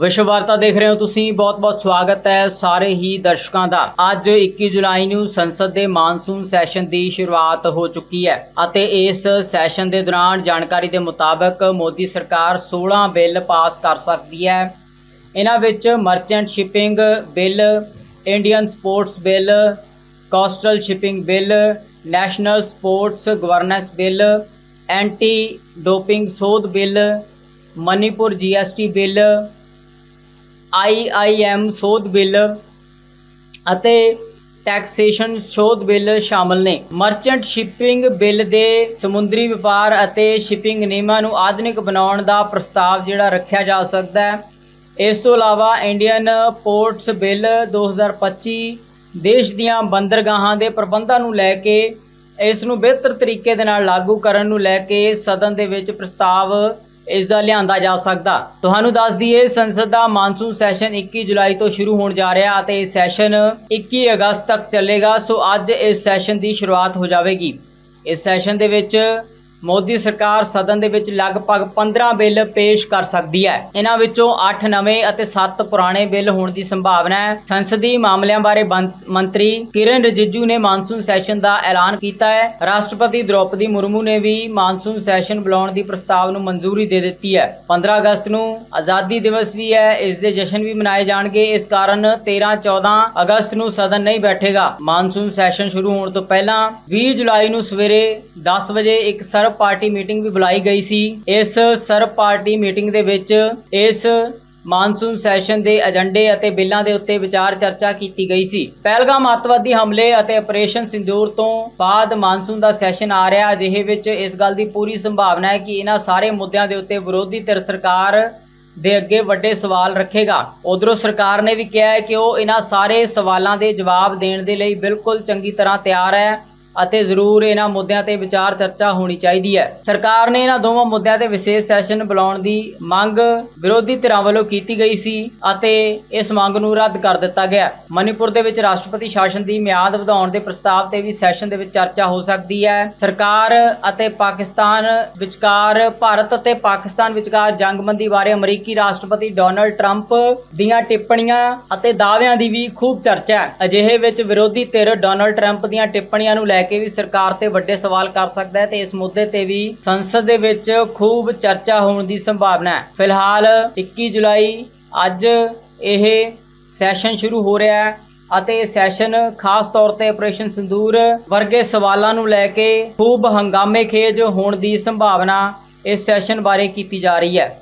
ਵਿਸ਼ਵ ਵਾਰਤਾ ਦੇਖ ਰਹੇ ਹੋ ਤੁਸੀਂ, ਬਹੁਤ-ਬਹੁਤ ਸਵਾਗਤ ਹੈ ਸਾਰੇ ਹੀ ਦਰਸ਼ਕਾਂ ਦਾ। ਅੱਜ 21 ਜੁਲਾਈ ਨੂੰ ਸੰਸਦ ਦੇ ਮਾਨਸੂਨ ਸੈਸ਼ਨ ਦੀ ਸ਼ੁਰੂਆਤ ਹੋ ਚੁੱਕੀ ਹੈ ਅਤੇ ਇਸ ਸੈਸ਼ਨ ਦੇ ਦੌਰਾਨ ਜਾਣਕਾਰੀ ਦੇ ਮੁਤਾਬਕ ਮੋਦੀ ਸਰਕਾਰ 16 ਬਿੱਲ ਪਾਸ ਕਰ ਸਕਦੀ ਹੈ। ਇਹਨਾਂ ਵਿੱਚ merchant shipping bill, Indian sports bill, coastal shipping bill, national sports governance bill, anti doping ਸੋਧ bill, Manipur GST bill IIM ਸੋਧ ਬਿੱਲ ਅਤੇ ਟੈਕਸੇਸ਼ਨ ਸੋਧ ਬਿੱਲ ਸ਼ਾਮਲ ਨੇ। ਮਰਚੈਂਟ ਸ਼ਿਪਿੰਗ ਬਿੱਲ ਦੇ ਸਮੁੰਦਰੀ ਵਪਾਰ ਅਤੇ ਸ਼ਿਪਿੰਗ ਨਿਯਮਾਂ ਨੂੰ ਆਧੁਨਿਕ ਬਣਾਉਣ ਦਾ ਪ੍ਰਸਤਾਵ ਜਿਹੜਾ ਰੱਖਿਆ ਜਾ ਸਕਦਾ ਹੈ। ਇਸ ਤੋਂ ਇਲਾਵਾ ਇੰਡੀਅਨ ਪੋਰਟਸ ਬਿੱਲ 2025 ਦੇਸ਼ ਦੀਆਂ ਬੰਦਰਗਾਹਾਂ ਦੇ ਪ੍ਰਬੰਧਾਂ ਨੂੰ ਲੈ ਕੇ, ਇਸ ਨੂੰ ਬਿਹਤਰ ਤਰੀਕੇ ਦੇ ਨਾਲ ਲਾਗੂ ਕਰਨ ਨੂੰ ਲੈ ਕੇ ਸਦਨ ਦੇ ਵਿੱਚ ਪ੍ਰਸਤਾਵ ਇਸ ਦਾ ਲਿਆਂਦਾ ਜਾ ਸਕਦਾ। ਤੁਹਾਨੂੰ ਦੱਸ ਦਈਏ, ਸੰਸਦ ਦਾ ਮਾਨਸੂਨ ਸੈਸ਼ਨ 21 ਜੁਲਾਈ ਤੋਂ ਸ਼ੁਰੂ ਹੋਣ ਜਾ ਰਿਹਾ ਅਤੇ ਇਹ ਸੈਸ਼ਨ 21 ਅਗਸਤ ਤੱਕ ਚੱਲੇਗਾ। ਸੋ ਅੱਜ ਇਸ ਸੈਸ਼ਨ ਦੀ ਸ਼ੁਰੂਆਤ ਹੋ ਜਾਵੇਗੀ। ਇਸ ਸੈਸ਼ਨ ਦੇ ਵਿੱਚ ਮੋਦੀ ਸਰਕਾਰ ਸਦਨ ਦੇ ਵਿੱਚ ਲਗਭਗ 15 ਬਿੱਲ ਪੇਸ਼ ਕਰ ਸਕਦੀ ਹੈ। ਇਹਨਾਂ ਵਿੱਚੋਂ 8 ਨਵੇਂ ਅਤੇ 7 ਪੁਰਾਣੇ ਬਿੱਲ ਹੋਣ ਦੀ ਸੰਭਾਵਨਾ ਹੈ। ਸੰਸਦੀ ਮਾਮਲਿਆਂ ਬਾਰੇ ਮੰਤਰੀ ਕਿਰਨ ਰਿਜਿਜੂ ਨੇ ਮਾਨਸੂਨ ਸੈਸ਼ਨ ਦਾ ਐਲਾਨ ਕੀਤਾ ਹੈ। ਰਾਸ਼ਟਰਪਤੀ ਦ੍ਰੋਪਦੀ ਮੁਰਮੂ ਨੇ ਵੀ ਮਾਨਸੂਨ ਸੈਸ਼ਨ ਬੁਲਾਉਣ ਦੀ ਪ੍ਰਸਤਾਵ ਨੂੰ ਮਨਜ਼ੂਰੀ ਦੇ ਦਿੱਤੀ ਹੈ। 15 ਅਗਸਤ ਨੂੰ ਆਜ਼ਾਦੀ ਦਿਵਸ ਵੀ ਹੈ। ਇਸ ਦੇ ਜਸ਼ਨ ਵੀ ਮਨਾਏ ਜਾਣਗੇ। ਇਸ ਕਾਰਨ 13 14 ਅਗਸਤ ਨੂੰ ਸਦਨ ਨਹੀਂ ਬੈਠੇਗਾ। ਮਾਨਸੂਨ ਸੈਸ਼ਨ ਸ਼ੁਰੂ ਹੋਣ ਤੋਂ ਪਹਿਲਾਂ 20 ਜੁਲਾਈ ਨੂੰ ਸਵੇਰੇ 10 ਵਜੇ ਇੱਕ ਸਰਵ ਸਰਬ ਪਾਰਟੀ ਮੀਟਿੰਗ ਵੀ ਬੁਲਾਈ ਗਈ ਸੀ। ਇਸ ਸਰਬ ਪਾਰਟੀ ਮੀਟਿੰਗ ਦੇ ਵਿੱਚ ਇਸ ਮਾਨਸੂਨ ਸੈਸ਼ਨ ਦੇ ਏਜੰਡੇ ਅਤੇ ਬਿੱਲਾਂ ਦੇ ਉੱਤੇ ਵਿਚਾਰ ਚਰਚਾ ਕੀਤੀ ਗਈ ਸੀ। ਪਹਿਲਗਾਮ ਅੱਤਵਾਦੀ ਹਮਲੇ ਅਤੇ ਆਪਰੇਸ਼ਨ ਸਿੰਦੂਰ ਤੋਂ ਬਾਅਦ ਮਾਨਸੂਨ ਦਾ ਸੈਸ਼ਨ ਆ ਰਿਹਾ। ਅਜਿਹੇ ਵਿੱਚ ਇਸ ਗੱਲ ਦੀ ਪੂਰੀ ਸੰਭਾਵਨਾ ਹੈ ਕਿ ਇਹਨਾਂ ਸਾਰੇ ਮੁੱਦਿਆਂ ਦੇ ਉੱਤੇ ਵਿਰੋਧੀ ਧਿਰ ਸਰਕਾਰ ਦੇ ਅੱਗੇ ਵੱਡੇ ਸਵਾਲ ਰੱਖੇਗਾ। ਉਧਰੋਂ ਸਰਕਾਰ ਨੇ ਵੀ ਕਿਹਾ ਹੈ ਕਿ ਉਹ ਇਹਨਾਂ ਸਾਰੇ ਸਵਾਲਾਂ ਦੇ ਜਵਾਬ ਦੇਣ ਦੇ ਲਈ ਬਿਲਕੁਲ ਚੰਗੀ ਤਰ੍ਹਾਂ ਤਿਆਰ ਹੈ। ਅਤੇ ਜ਼ਰੂਰ ਇਹਨਾਂ ਮੁੱਦਿਆਂ ਤੇ ਵਿਚਾਰ ਚਰਚਾ ਹੋਣੀ ਚਾਹੀਦੀ ਹੈ। ਸਰਕਾਰ ਨੇ ਇਹਨਾਂ ਦੋਵਾਂ ਮੁੱਦਿਆਂ ਤੇ ਵਿਸ਼ੇਸ਼ ਸੈਸ਼ਨ ਬੁਲਾਉਣ ਦੀ ਮੰਗ ਵਿਰੋਧੀ ਧਿਰਾਂ ਵੱਲੋਂ ਕੀਤੀ ਗਈ ਸੀ ਅਤੇ ਇਸ ਮੰਗ ਨੂੰ ਰੱਦ ਕਰ ਦਿੱਤਾ ਗਿਆ ਮਨੀਪੁਰ ਦੇ ਵਿੱਚ ਰਾਸ਼ਟਰਪਤੀ ਸ਼ਾਸਨ ਦੀ ਮਿਆਦ ਵਧਾਉਣ ਦੇ ਪ੍ਰਸਤਾਵ ਤੇ ਵੀ ਸੈਸ਼ਨ ਦੇ ਵਿੱਚ ਚਰਚਾ ਹੋ ਸਕਦੀ ਹੈ। ਸਰਕਾਰ ਅਤੇ ਪਾਕਿਸਤਾਨ ਵਿਚਕਾਰ, ਭਾਰਤ ਅਤੇ ਪਾਕਿਸਤਾਨ ਵਿਚਕਾਰ ਜੰਗਬੰਦੀ ਬਾਰੇ ਅਮਰੀਕੀ ਰਾਸ਼ਟਰਪਤੀ ਡੋਨਲਡ ਟਰੰਪ ਦੀਆਂ ਟਿੱਪਣੀਆਂ ਅਤੇ ਦਾਅਵਿਆਂ ਦੀ ਵੀ ਖੂਬ ਚਰਚਾ ਹੈ। ਅਜਿਹੇ ਵਿੱਚ ਵਿਰੋਧੀ ਧਿਰ ਡੋਨਲਡ ਟਰੰਪ ਦੀਆਂ ਟਿੱਪਣੀਆਂ ਨੂੰ ਲੈ ਕੇ ਵੀ ਸਰਕਾਰ ਤੇ ਵੱਡੇ ਸਵਾਲ ਕਰ ਸਕਦਾ ਹੈ ਤੇ ਇਸ ਮੁੱਦੇ ਤੇ ਵੀ ਸੰਸਦ ਦੇ ਵਿੱਚ ਖੂਬ ਚਰਚਾ ਹੋਣ ਦੀ ਸੰਭਾਵਨਾ ਹੈ। ਫਿਲਹਾਲ 21 ਜੁਲਾਈ ਅੱਜ ਇਹ ਸੈਸ਼ਨ ਸ਼ੁਰੂ ਹੋ ਰਿਹਾ ਹੈ ਅਤੇ ਇਹ ਸੈਸ਼ਨ ਖਾਸ ਤੌਰ ਤੇ ਆਪਰੇਸ਼ਨ ਸੰਦੂਰ ਵਰਗੇ ਸਵਾਲਾਂ ਨੂੰ ਲੈ ਕੇ ਖੂਬ ਹੰਗਾਮੇ ਖੇਜ ਹੋਣ ਦੀ ਸੰਭਾਵਨਾ ਇਸ ਸੈਸ਼ਨ ਬਾਰੇ ਕੀਤੀ ਜਾ ਰਹੀ ਹੈ।